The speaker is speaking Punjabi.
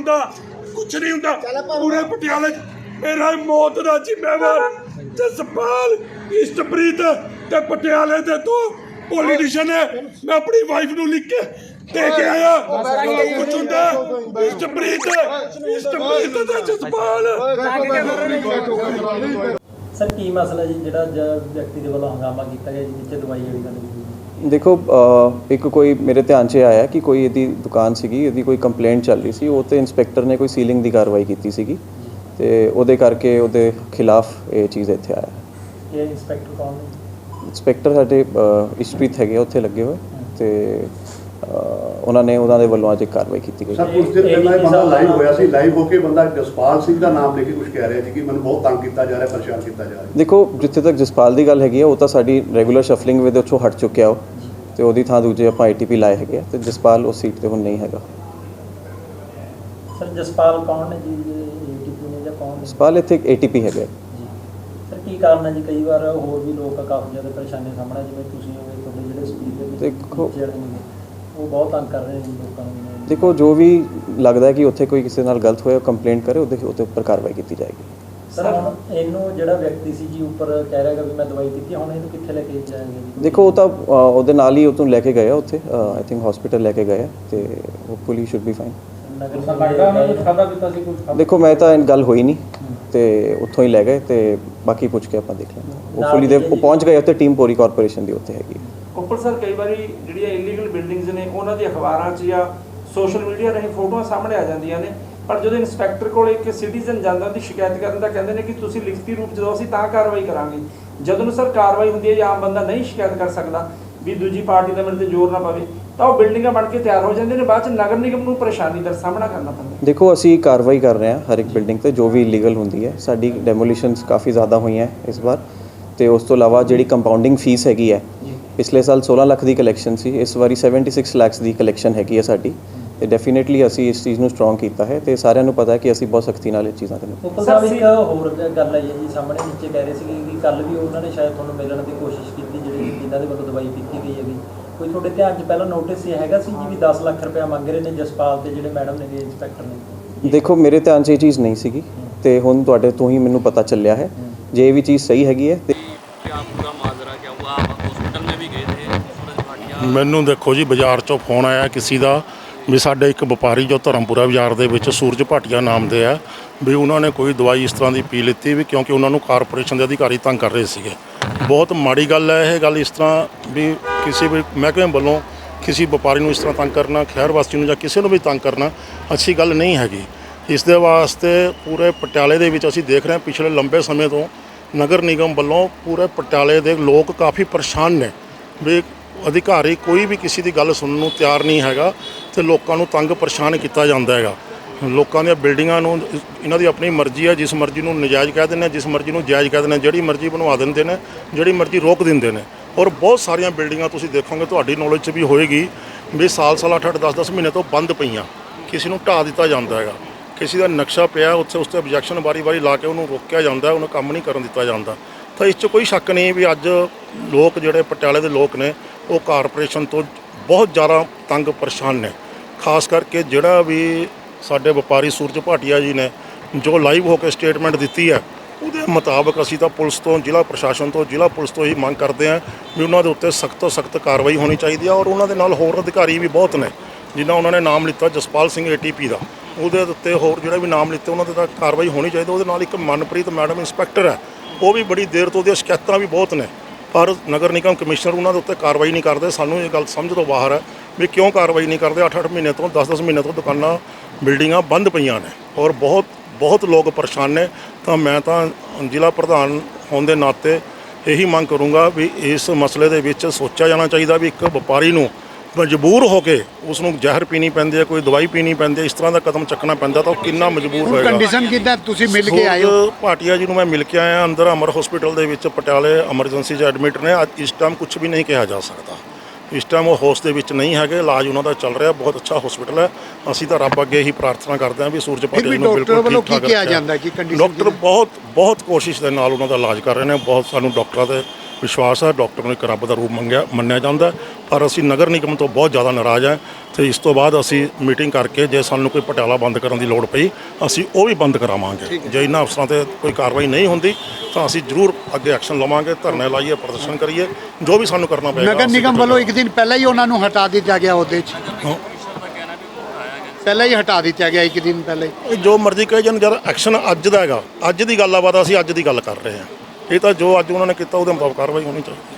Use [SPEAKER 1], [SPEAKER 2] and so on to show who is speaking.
[SPEAKER 1] ਹੁੰਦਾ ਕੁਝ ਨਹੀਂ ਹੁੰਦਾ। ਪੂਰੇ ਪਟਿਆਲੇ 'ਚ ਮੇਰਾ ਮੌਤ ਦਾ ਜ਼ਿੰਮੇਵਾਰ ਜਸਪਾਲ ਇਸ਼ਟਪ੍ਰੀਤ ਤੇ ਪਟਿਆਲੇ ਦੇ ਦੋ ਪੋਲੀਟੀਸ਼ੀਅਨ ਹੈ। ਮੈਂ ਆਪਣੀ ਵਾਈਫ ਨੂੰ ਲਿਖ ਕੇ ਦੇ ਕੇ ਆਇਆ। ਕੁਝ ਹੁੰਦਾ। ਇਸ਼ਟਪ੍ਰੀਤ ਇਸ਼ਟਪ੍ਰੀਤ ਤੇ ਜਸਪਾਲ।
[SPEAKER 2] ਸਰ ਕੀ ਮਸਲਾ ਜੀ ਜਿਹੜਾ ਵਿਅਕਤੀ ਦੇ ਵੱਲੋਂ ਹੰਗਾਮਾ ਕੀਤਾ ਗਿਆ ਜੀ ਵਿੱਚ ਦਵਾਈ ਵਾਲੀ ਗੱਲ
[SPEAKER 3] ਦੇਖੋ ਇੱਕ ਕੋਈ ਮੇਰੇ ਧਿਆਨ 'ਚ ਆਇਆ ਕਿ ਕੋਈ ਇਹਦੀ ਦੁਕਾਨ ਸੀਗੀ ਇਹਦੀ ਕੋਈ ਕੰਪਲੇਂਟ ਚੱਲ ਰਹੀ ਸੀ ਉਹ ਤੇ ਇੰਸਪੈਕਟਰ ਨੇ ਕੋਈ ਸੀਲਿੰਗ ਦੀ ਕਾਰਵਾਈ ਕੀਤੀ ਸੀਗੀ ਤੇ ਉਹਦੇ ਕਰਕੇ ਉਹਦੇ ਖਿਲਾਫ ਇਹ ਚੀਜ਼ ਇੱਥੇ ਆਇਆ।
[SPEAKER 2] ਇਹ ਇੰਸਪੈਕਟਰ ਕੌਣ ਨੇ?
[SPEAKER 3] ਇੰਸਪੈਕਟਰ ਸਾਡੇ ਇਸ਼ਪ੍ਰੀਤ ਹੈਗੇ ਉੱਥੇ ਲੱਗੇ ਹੋਏ ਤੇ ਉਹਨਾਂ ਨੇ ਉਹਨਾਂ ਦੇ ਵੱਲੋਂ ਅੱਜ ਇੱਕ ਕਾਰਵਾਈ ਕੀਤੀ ਗਈ।
[SPEAKER 4] ਸਰ ਕੁਝ ਦਿਨ ਪਹਿਲਾਂ ਇਹ ਬੰਦਾ ਲਾਈਵ ਹੋਇਆ ਸੀ। ਲਾਈਵ ਹੋ ਕੇ ਬੰਦਾ ਜਸਪਾਲ ਸਿੰਘ ਦਾ ਨਾਮ ਲੈ ਕੇ ਕੁਝ ਕਹਿ ਰਿਹਾ ਸੀ ਕਿ ਮੈਨੂੰ ਬਹੁਤ ਤੰਗ ਕੀਤਾ ਜਾ ਰਿਹਾ ਪਰੇਸ਼ਾਨ ਕੀਤਾ ਜਾ ਰਿਹਾ।
[SPEAKER 3] ਦੇਖੋ ਜਿੱਥੇ ਤੱਕ ਜਸਪਾਲ ਦੀ ਗੱਲ ਹੈਗੀ ਆ ਉਹ ਤਾਂ ਸਾਡੀ ਰੈਗੂਲਰ ਸ਼ਫਲਿੰਗ ਵਿੱਚ ਉੱਥੋਂ ਹਟ ਚੁੱਕਿਆ ਉਹ। ਤੇ ਉਹਦੀ ਥਾਂ ਦੂਜੇ ਆਪਾਂ ਆਈਟੀਪੀ ਲਾਏ ਹੈਗੇ ਆ ਤੇ ਜਸਪਾਲ ਉਸ ਸੀਟ ਤੇ ਹੁਣ ਨਹੀਂ ਹੈਗਾ।
[SPEAKER 2] ਸਰ ਜਸਪਾਲ ਕੌਣ ਨੇ ਜੀ? ਏਟੀਪੀ ਨੇ ਜਾਂ ਕੌਣ
[SPEAKER 3] ਜਸਪਾਲ ਇੱਥੇ ਇੱਕ ਏਟੀਪੀ ਹੈਗਾ
[SPEAKER 2] ਜੀ। ਸਰ ਕੀ ਕਾਰਨ ਹੈ ਜੀ? ਕਈ ਵਾਰ ਹੋਰ ਵੀ ਲੋਕ ਕਾਫੀ ਜ਼ਿਆਦਾ ਪਰੇਸ਼ਾਨੀ ਸਾਹਮਣੇ ਜਿਵੇਂ ਤੁਸੀਂ ਹੋਵੇ ਤੁਹਾਡੇ ਜਿਹੜੇ ਸਪੀਕਰ ਦੇ
[SPEAKER 3] ਦੇਖੋ-
[SPEAKER 2] ਉਹ ਬਹੁਤ ਤੰਗ ਕਰ ਰਹੇ ਨੇ ਜੀ ਲੋਕਾਂ ਨੂੰ।
[SPEAKER 3] ਦੇਖੋ ਜੋ ਵੀ ਲੱਗਦਾ ਹੈ ਕਿ ਉੱਥੇ ਕੋਈ ਕਿਸੇ ਨਾਲ ਗਲਤ ਹੋਇਆ ਕੰਪਲੇਂਟ ਕਰੇ ਉਹਦੇ ਉਹਦੇ ਉੱਪਰ ਕਾਰਵਾਈ ਕੀਤੀ ਜਾਏਗੀ।
[SPEAKER 2] ਸਰ ਹੁਣ ਇਹਨੂੰ ਜਿਹੜਾ ਵਿਅਕਤੀ ਸੀ ਜੀ ਉੱਪਰ ਕਹਿ ਰਿਹਾ ਵੀ ਮੈਂ ਦਵਾਈ ਦਿੱਤੀ ਹੁਣ ਇਹਨੂੰ ਕਿੱਥੇ ਲੈ ਕੇ ਜਾਏਗੇ ਜੀ?
[SPEAKER 3] ਦੇਖੋ ਉਹ ਤਾਂ ਅ, ਉਹਦੇ ਨਾਲ ਹੀ ਉਹ ਤੋਂ ਲੈ ਕੇ ਗਏ ਆ ਉੱਥੇ। ਆਈ ਥਿੰਕ ਹਸਪੀਟਲ ਲੈ ਕੇ ਗਏ ਆ ਤੇ ਹੋਪਫੁਲੀ ਸ਼ੁੱਡ ਬੀ ਫਾਈਨ
[SPEAKER 2] ਨਗਰ ਲੱਗਦਾ ਉਹਨਾਂ ਨੂੰ ਖਾਦਾ ਪੀਤਾ ਸੀ ਕੁਝ
[SPEAKER 3] ਦੇਖੋ ਮੈਂ ਤਾਂ ਇਹ ਗੱਲ ਹੋਈ ਨਹੀਂ ਤੇ ਉੱਥੋਂ ਹੀ ਲੈ ਗਏ ਤੇ ਬਾਕੀ ਪੁੱਛ ਕੇ ਆਪਾਂ ਦੇਖ ਲਾਂਗੇ ਹੋਪਫੁਲੀ ਦੇ ਉਹ ਪਹੁੰਚ ਗਏ ਉੱਥੇ ਟੀਮ ਪੂਰੀ ਕਾਰਪੋਰੇਸ਼ਨ ਦੀ ਉੱਥੇ ਹੈਗੀ
[SPEAKER 5] ਉੱਪਰ ਸਰ, ਕਈ ਵਾਰੀ ਜਿਹੜੀਆਂ ਇਲੀਗਲ ਬਿਲਡਿੰਗਸ ਨੇ, ਉਹਨਾਂ ਦੀ ਅਖਬਾਰਾਂ 'ਚ ਜਾਂ ਸੋਸ਼ਲ ਮੀਡੀਆ ਰਾਹੀਂ ਫੋਟੋਆਂ ਸਾਹਮਣੇ ਆ ਜਾਂਦੀਆਂ ਨੇ। ਪਰ ਜਦੋਂ ਇਨਸਪੈਕਟਰ ਕੋਲ ਇੱਕ ਸਿਟੀਜ਼ਨ ਜਾਂਦਾ, ਉਹਦੀ ਸ਼ਿਕਾਇਤ ਕਰਨ ਦਾ ਕਹਿੰਦੇ ਨੇ ਕਿ ਤੁਸੀਂ ਲਿਖਤੀ ਰੂਪ 'ਚ ਦਿਓ ਅਸੀਂ ਤਾਂ ਕਾਰਵਾਈ ਕਰਾਂਗੇ। ਜਦੋਂ ਨੂੰ ਸਰ ਕਾਰਵਾਈ ਹੁੰਦੀ ਹੈ ਜਾਂ ਆਮ ਬੰਦਾ ਨਹੀਂ ਸ਼ਿਕਾਇਤ ਕਰ ਸਕਦਾ ਵੀ ਦੂਜੀ ਪਾਰਟੀ ਦਾ ਮੇਰੇ ਤੇ ਜ਼ੋਰ ਨਾ ਪਵੇ, ਤਾਂ ਉਹ ਬਿਲਡਿੰਗਾਂ ਬਣ ਕੇ ਤਿਆਰ ਹੋ ਜਾਂਦੇ ਨੇ। ਬਾਅਦ 'ਚ ਨਗਰ ਨਿਗਮ ਨੂੰ ਪਰੇਸ਼ਾਨੀ ਦਾ ਸਾਹਮਣਾ ਕਰਨਾ ਪੈਂਦਾ।
[SPEAKER 3] ਦੇਖੋ, ਅਸੀਂ ਕਾਰਵਾਈ ਕਰ ਰਹੇ ਹਾਂ ਹਰ ਇੱਕ ਬਿਲਡਿੰਗ ਤੇ, ਜੋ ਵੀ ਇਲੀਗਲ ਹੁੰਦੀ ਹੈ। ਸਾਡੀ ਡੈਮੋਲੀਸ਼ਨਸ ਕਾਫੀ ਜ਼ਿਆਦਾ ਹੋਈਆਂ ਇਸ ਵਾਰ। ਤੇ ਉਸ ਤੋਂ ਇਲਾਵਾ ਜਿਹੜੀ ਕੰਪਾਊਂਡਿੰਗ ਫੀਸ ਹੈਗੀ ਹੈ ਪਿਛਲੇ ਸਾਲ 16 ਲੱਖ ਦੀ ਕਲੈਕਸ਼ਨ ਸੀ ਇਸ ਵਾਰੀ 76 ਲੱਖ ਦੀ ਕਲੈਕਸ਼ਨ ਹੈਗੀ ਹੈ ਸਾਡੀ। ਤੇ ਡੈਫੀਨਿਟਲੀ ਅਸੀਂ ਇਸ ਚੀਜ਼ ਨੂੰ ਸਟਰੋਂਗ ਕੀਤਾ ਹੈ ਤੇ ਸਾਰਿਆਂ ਨੂੰ ਪਤਾ ਹੈ ਕਿ ਅਸੀਂ ਬਹੁਤ ਸਖਤੀ ਨਾਲ ਇਹ ਚੀਜ਼ਾਂ ਨਾਲ
[SPEAKER 2] ਉੱਪਰ ਸਾਹਿਬ ਇੱਕ ਹੋਰ ਗੱਲ ਆਈ ਹੈ ਜੀ ਸਾਹਮਣੇ ਨੀਚੇ ਕਹਿ ਰਹੇ ਸੀ ਕਿ ਕੱਲ ਵੀ ਉਹਨਾਂ ਨੇ ਸ਼ਾਇਦ ਤੁਹਾਨੂੰ ਮਿਲਣ ਦੀ ਕੋਸ਼ਿਸ਼ ਕੀਤੀ ਜਿਹੜੀ ਜਿਨ੍ਹਾਂ ਦੇ ਵੱਲੋਂ ਦਵਾਈ ਪੀਤੀ ਗਈ ਹੈਗੀ। ਕੋਈ ਤੁਹਾਡੇ ਧਿਆਨ 'ਚ ਪਹਿਲਾਂ ਨੋਟਿਸ ਇਹ ਹੈਗਾ ਸੀ ਜੀ ਵੀ 10 ਲੱਖ ਰੁਪਇਆ ਮੰਗ ਰਹੇ ਨੇ ਜਸਪਾਲ ਤੇ ਜਿਹੜੇ ਮੈਡਮ ਨੇਗੇ ਇੰਸਪੈਕਟਰ ਨੇ?
[SPEAKER 3] ਦੇਖੋ ਮੇਰੇ ਧਿਆਨ 'ਚ ਇਹ ਚੀਜ਼ ਨਹੀਂ ਸੀਗੀ ਤੇ ਹੁਣ ਤੁਹਾਡੇ ਤੋਂ ਹੀ ਮੈਨੂੰ ਪਤਾ ਚੱਲਿਆ ਹੈ। ਜੇ ਇਹ ਵੀ ਚੀਜ਼ ਸਹੀ ਹੈਗੀ ਹੈ
[SPEAKER 1] ਮੈਨੂੰ ਦੇਖੋ ਜੀ, ਬਾਜ਼ਾਰ ਚੋਂ ਫੋਨ ਆਇਆ ਕਿਸੇ ਦਾ ਵੀ ਸਾਡੇ ਇੱਕ ਵਪਾਰੀ ਜੋ ਧਰਮਪੁਰਾ ਬਾਜ਼ਾਰ ਦੇ ਵਿੱਚ ਸੂਰਜ ਭਾਟੀਆ ਨਾਮ ਦੇ ਆ, ਵੀ ਉਹਨਾਂ ਨੇ ਕੋਈ ਦਵਾਈ ਇਸ ਤਰ੍ਹਾਂ ਦੀ ਪੀ ਲਿੱਤੀ ਵੀ ਕਿਉਂਕਿ ਉਹਨਾਂ ਨੂੰ ਕਾਰਪੋਰੇਸ਼ਨ ਦੇ ਅਧਿਕਾਰੀ ਤੰਗ ਕਰ ਰਹੇ ਸੀਗੇ। ਬਹੁਤ ਮਾੜੀ ਗੱਲ ਹੈ ਇਹ ਗੱਲ ਇਸ ਤਰ੍ਹਾਂ ਵੀ ਕਿਸੇ ਵੀ ਮਹਿਕਮੇ ਵੱਲੋਂ ਕਿਸੇ ਵਪਾਰੀ ਨੂੰ ਇਸ ਤਰ੍ਹਾਂ ਤੰਗ ਕਰਨਾ, ਖੈਰ ਵਾਸੀ ਨੂੰ ਜਾਂ ਕਿਸੇ ਨੂੰ ਵੀ ਤੰਗ ਕਰਨਾ ਅੱਛੀ ਗੱਲ ਨਹੀਂ ਹੈਗੀ। ਇਸ ਦੇ ਵਾਸਤੇ ਪੂਰੇ ਪਟਿਆਲੇ ਦੇ ਵਿੱਚ ਅਸੀਂ ਦੇਖ ਰਹੇ ਹਾਂ ਪਿਛਲੇ ਲੰਬੇ ਸਮੇਂ ਤੋਂ ਨਗਰ ਨਿਗਮ ਵੱਲੋਂ ਪੂਰੇ ਪਟਿਆਲੇ ਦੇ ਲੋਕ ਕਾਫੀ ਪਰੇਸ਼ਾਨ ਨੇ ਵੀ ਅਧਿਕਾਰੀ ਕੋਈ ਵੀ ਕਿਸੇ ਦੀ ਗੱਲ ਸੁਣਨ ਨੂੰ ਤਿਆਰ ਨਹੀਂ ਹੈਗਾ ਤੇ ਲੋਕਾਂ ਨੂੰ ਤੰਗ ਪਰੇਸ਼ਾਨ ਕੀਤਾ ਜਾਂਦਾ ਹੈਗਾ। ਲੋਕਾਂ ਦੀਆਂ ਬਿਲਡਿੰਗਾਂ ਨੂੰ, ਇਹਨਾਂ ਦੀ ਆਪਣੀ ਮਰਜ਼ੀ ਹੈ, ਜਿਸ ਮਰਜ਼ੀ ਨੂੰ ਨਜਾਇਜ਼ ਕਹਿ ਦਿੰਦੇ ਨੇ ਜਿਸ ਮਰਜ਼ੀ ਨੂੰ ਜਾਇਜ਼ ਕਹਿ ਦਿੰਦੇ ਨੇ ਜਿਹੜੀ ਮਰਜ਼ੀ ਬਣਵਾ ਦਿੰਦੇ ਨੇ, ਜਿਹੜੀ ਮਰਜ਼ੀ ਰੋਕ ਦਿੰਦੇ ਨੇ। ਔਰ ਬਹੁਤ ਸਾਰੀਆਂ ਬਿਲਡਿੰਗਾਂ ਤੁਸੀਂ ਦੇਖੋਗੇ, ਤੁਹਾਡੀ ਨੌਲੇਜ 'ਚ ਵੀ ਹੋਏਗੀ ਵੀ ਸਾਲ ਸਾਲ 8 8 10 10 ਮਹੀਨੇ ਤੋਂ ਬੰਦ ਪਈਆਂ। ਕਿਸੇ ਨੂੰ ਢਾਹ ਦਿੱਤਾ ਜਾਂਦਾ ਹੈਗਾ। ਕਿਸੇ ਦਾ ਨਕਸ਼ਾ ਪਿਆ, ਉੱਥੇ ਉਸ ਤੇ ਆਬਜੈਕਸ਼ਨ ਵਾਰੀ-ਵਾਰੀ ਲਾ ਕੇ ਉਹਨੂੰ ਰੋਕਿਆ ਜਾਂਦਾ, ਉਹਨੂੰ ਕੰਮ ਨਹੀਂ ਕਰਨ ਦਿੱਤਾ ਜਾਂਦਾ। ਤਾਂ ਇਸ 'ਚ ਕੋਈ ਸ਼ੱਕ ਨਹੀਂ ਵੀ ਅੱਜ ਲੋਕ ਜਿਹੜੇ ਪਟਿਆਲੇ ਦੇ ਲੋਕ ਨੇ ਉਹ ਕਾਰਪੋਰੇਸ਼ਨ ਤੋਂ ਬਹੁਤ ਜ਼ਿਆਦਾ ਤੰਗ ਪਰੇਸ਼ਾਨ ਨੇ। ਖਾਸ ਕਰਕੇ ਜਿਹੜਾ ਵੀ ਸਾਡੇ ਵਪਾਰੀ ਸੂਰਜ ਭਾਟੀਆ ਜੀ ਨੇ ਜੋ ਲਾਈਵ ਹੋ ਕੇ ਸਟੇਟਮੈਂਟ ਦਿੱਤੀ ਹੈ, ਉਹਦੇ ਮੁਤਾਬਕ ਅਸੀਂ ਤਾਂ ਪੁਲਿਸ ਤੋਂ, ਜ਼ਿਲ੍ਹਾ ਪ੍ਰਸ਼ਾਸਨ ਤੋਂ, ਜ਼ਿਲ੍ਹਾ ਪੁਲਿਸ ਤੋਂ ਹੀ ਮੰਗ ਕਰਦੇ ਹਾਂ ਵੀ ਉਹਨਾਂ ਦੇ ਉੱਤੇ ਸਖਤ ਤੋਂ ਸਖਤ ਕਾਰਵਾਈ ਹੋਣੀ ਚਾਹੀਦੀ ਹੈ ਔਰ ਉਹਨਾਂ ਦੇ ਨਾਲ ਹੋਰ ਅਧਿਕਾਰੀ ਵੀ ਬਹੁਤ ਨੇ, ਜਿਨ੍ਹਾਂ ਉਹਨਾਂ ਨੇ ਨਾਮ ਲਿੱਤਾ ਜਸਪਾਲ ਸਿੰਘ ਏਟੀਪੀ ਦਾ। ਉਹਦੇ ਉੱਤੇ ਹੋਰ ਜਿਹੜਾ ਵੀ ਨਾਮ ਲਿੱਤੇ ਉਹਨਾਂ ਦੇ ਤਾਂ ਕਾਰਵਾਈ ਹੋਣੀ ਚਾਹੀਦੀ ਉਹਦੇ ਨਾਲ ਇੱਕ ਮਨਪ੍ਰੀਤ ਮੈਡਮ ਇੰਸਪੈਕਟਰ ਹੈ, ਉਹ ਵੀ ਬੜੀ ਦੇਰ ਤੋਂ ਉਹਦੀਆਂ ਸ਼ਿਕਾਇਤਾਂ ਵੀ ਬਹੁਤ ਨੇ। ਪਰ ਨਗਰ ਨਿਗਮ ਕਮਿਸ਼ਨਰ ਉਹਨਾਂ ਦੇ ਉੱਤੇ ਕਾਰਵਾਈ ਨਹੀਂ ਕਰਦੇ। ਸਾਨੂੰ ਇਹ ਗੱਲ ਸਮਝ ਤੋਂ ਬਾਹਰ ਹੈ ਵੀ ਕਿਉਂ ਕਾਰਵਾਈ ਨਹੀਂ ਕਰਦੇ। 8-8 ਮਹੀਨੇ ਤੋਂ 10-10 ਮਹੀਨੇ ਤੋਂ ਦੁਕਾਨਾਂ, ਬਿਲਡਿੰਗਾਂ ਬੰਦ ਪਈਆਂ ਨੇ ਔਰ ਬਹੁਤ ਬਹੁਤ ਲੋਕ ਪਰੇਸ਼ਾਨ ਨੇ। ਤਾਂ ਮੈਂ ਤਾਂ ਜ਼ਿਲ੍ਹਾ ਪ੍ਰਧਾਨ ਹੋਣ ਦੇ ਨਾਤੇ ਇਹੀ ਮੰਗ ਕਰੂੰਗਾ ਵੀ ਇਸ ਮਸਲੇ ਦੇ ਵਿੱਚ ਸੋਚਿਆ ਜਾਣਾ ਚਾਹੀਦਾ ਵੀ ਇੱਕ ਵਪਾਰੀ ਨੂੰ ਮਜਬੂਰ ਹੋ ਕੇ ਉਸ ਨੂੰ ਜ਼ਹਿਰ ਪੀਣੀ ਪੈਂਦੀ ਹੈ ਕੋਈ ਦਵਾਈ ਪੀਣੀ ਪੈਂਦੀ ਹੈ ਇਸ ਤਰ੍ਹਾਂ ਦਾ ਕਦਮ ਚੱਕਣਾ ਪੈਂਦਾ ਤਾਂ ਉਹ ਕਿੰਨਾ ਮਜਬੂਰ
[SPEAKER 6] ਹੁਣ
[SPEAKER 1] ਹੋਏਗਾ।
[SPEAKER 6] ਕੰਡੀਸ਼ਨ ਕਿੱਦਾਂ? ਤੁਸੀਂ ਮਿਲ ਕੇ ਆਏ ਹੋ
[SPEAKER 1] ਭਾਟੀਆ ਜੀ ਨੂੰ ਮੈਂ ਮਿਲ ਕੇ ਆਇਆ ਅੰਦਰ ਅਮਰ ਹਸਪੀਟਲ ਦੇ ਵਿੱਚ ਪਟਿਆਲੇ ਐਮਰਜੈਂਸੀ 'ਚ ਐਡਮਿਟ ਨੇ। ਅੱਜ ਇਸ ਟਾਈਮ ਕੁਝ ਵੀ ਨਹੀਂ ਕਿਹਾ ਜਾ ਸਕਦਾ। ਇਸ ਟਾਈਮ ਉਹ ਹੋਸ ਦੇ ਵਿੱਚ ਨਹੀਂ ਹੈਗੇ ਇਲਾਜ ਉਹਨਾਂ ਦਾ ਚੱਲ ਰਿਹਾ ਬਹੁਤ ਅੱਛਾ ਹਸਪੀਟਲ ਹੈ। ਅਸੀਂ ਤਾਂ ਰੱਬ ਅੱਗੇ ਹੀ ਪ੍ਰਾਰਥਨਾ ਕਰਦੇ ਹਾਂ ਵੀ ਸੂਰਜ ਜੀ ਨੂੰ ਬਿਲਕੁਲ ਠੀਕ ਠਾਕ ਰੱਖਿਆ। ਡਾਕਟਰ? ਬਹੁਤ ਬਹੁਤ ਕੋਸ਼ਿਸ਼ ਦੇ ਨਾਲ ਉਹਨਾਂ ਦਾ ਇਲਾਜ ਕਰ ਰਹੇ ਨੇ। ਬਹੁਤ ਸਾਨੂੰ ਡਾਕਟਰਾਂ ਦੇ ਵਿਸ਼ਵਾਸ ਹੈ ਡਾਕਟਰ ਨੂੰ ਇੱਕ ਰੱਬ ਦਾ ਰੂਪ ਮੰਗਿਆ ਮੰਨਿਆ ਜਾਂਦਾ ਪਰ ਅਸੀਂ ਨਗਰ ਨਿਗਮ ਤੋਂ ਬਹੁਤ ਜ਼ਿਆਦਾ ਨਾਰਾਜ਼ ਹਾਂ ਤੇ ਇਸ ਤੋਂ ਬਾਅਦ ਅਸੀਂ ਮੀਟਿੰਗ ਕਰਕੇ ਜੇ ਸਾਨੂੰ ਕੋਈ ਪਟਿਆਲਾ ਬੰਦ ਕਰਨ ਦੀ ਲੋੜ ਪਈ ਅਸੀਂ ਉਹ ਵੀ ਬੰਦ ਕਰਾਵਾਂਗੇ। ਜੇ ਇਹਨਾਂ ਅਫਸਰਾਂ ਤੇ ਕੋਈ ਕਾਰਵਾਈ ਨਹੀਂ ਹੁੰਦੀ ਤਾਂ ਅਸੀਂ ਜ਼ਰੂਰ ਅੱਗੇ ਐਕਸ਼ਨ ਲਵਾਂਗੇ ਧਰਨੇ ਲਾਈਏ ਪ੍ਰਦਰਸ਼ਨ ਕਰੀਏ ਜੋ ਵੀ ਸਾਨੂੰ ਕਰਨਾ ਪਏਗਾ
[SPEAKER 6] ਨਗਰ ਨਿਗਮ ਵੱਲੋਂ ਇੱਕ ਦਿਨ ਪਹਿਲਾਂ ਹੀ ਉਹਨਾਂ ਨੂੰ ਹਟਾ ਦਿੱਤਾ ਗਿਆ ਉਹਦੇ 'ਚ। ਪਹਿਲਾਂ ਹੀ ਹਟਾ ਦਿੱਤਾ ਗਿਆ ਇੱਕ ਦਿਨ ਪਹਿਲਾਂ
[SPEAKER 1] ਜੋ ਮਰਜ਼ੀ ਕਹੇ ਜਨ ਜਦ ਐਕਸ਼ਨ ਅੱਜ ਦਾ ਹੈਗਾ। ਅੱਜ ਦੀ ਗੱਲ ਆ ਬਾਤ ਅਸੀਂ ਅੱਜ ਦੀ ਗੱਲ ਕਰ ਰਹੇ ਹਾਂ। ਇਹ ਤਾਂ ਜੋ ਅੱਜ ਉਹਨਾਂ ਨੇ ਕੀਤਾ ਉਹਦੇ ਮੁਤਾਬਕ ਕਾਰਵਾਈ ਹੋਣੀ ਚਾਹੀਦੀ